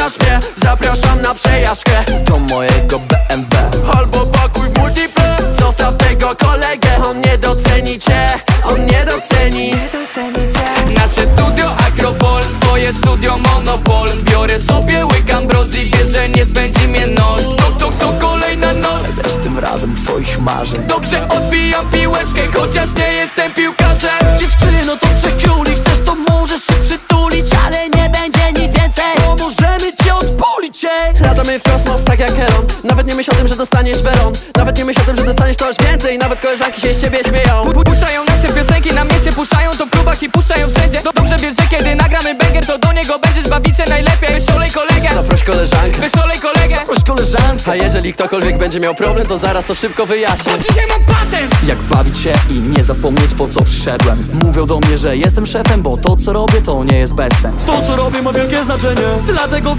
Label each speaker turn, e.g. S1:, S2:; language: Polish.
S1: znasz mnie? Zapraszam na przejażdżkę.
S2: Do mojego BMW
S1: Albo pakuj w multiple. Zostaw tego kolegę On nie doceni cię. On nie doceni.
S2: Nasze studio Akropol, twoje studio Monopol. Biorę sobie łyk ambrozji, wiesz, że nie spędzi mnie noc. To, to, to kolejna noc.
S3: Lecz tym razem twoich marzeń.
S2: Dobrze odbijam piłeczkę, chociaż nie jestem piłkarzem.
S1: Dziewczyny, no to trzech Latamy w kosmos tak jak Elon Nawet nie myśl o tym, że dostaniesz weron. Nawet nie myśl o tym, że dostaniesz coś więcej. Nawet koleżanki się z ciebie śmieją.
S2: Pu- Puszczają nasze piosenki, na mieście puszczają to w klubach i puszczają wszędzie. Do- Dobrze wiesz, że kiedy nagramy banger, to do niego będziesz bawić się najlepiej. Wyszolej kolegę,
S1: Zaproś koleżankę.
S2: Wyszolej kolegę.
S3: Proś koleżankę.
S1: A jeżeli ktokolwiek będzie miał problem, to zaraz to szybko wyjaśnię.
S2: Dzisiaj mam patent!
S3: Jak bawić się i nie zapomnieć po co przyszedłem? Mówią do mnie, że jestem szefem, bo to co robię to nie jest bez sens
S1: To co robię ma wielkie znaczenie. Dlatego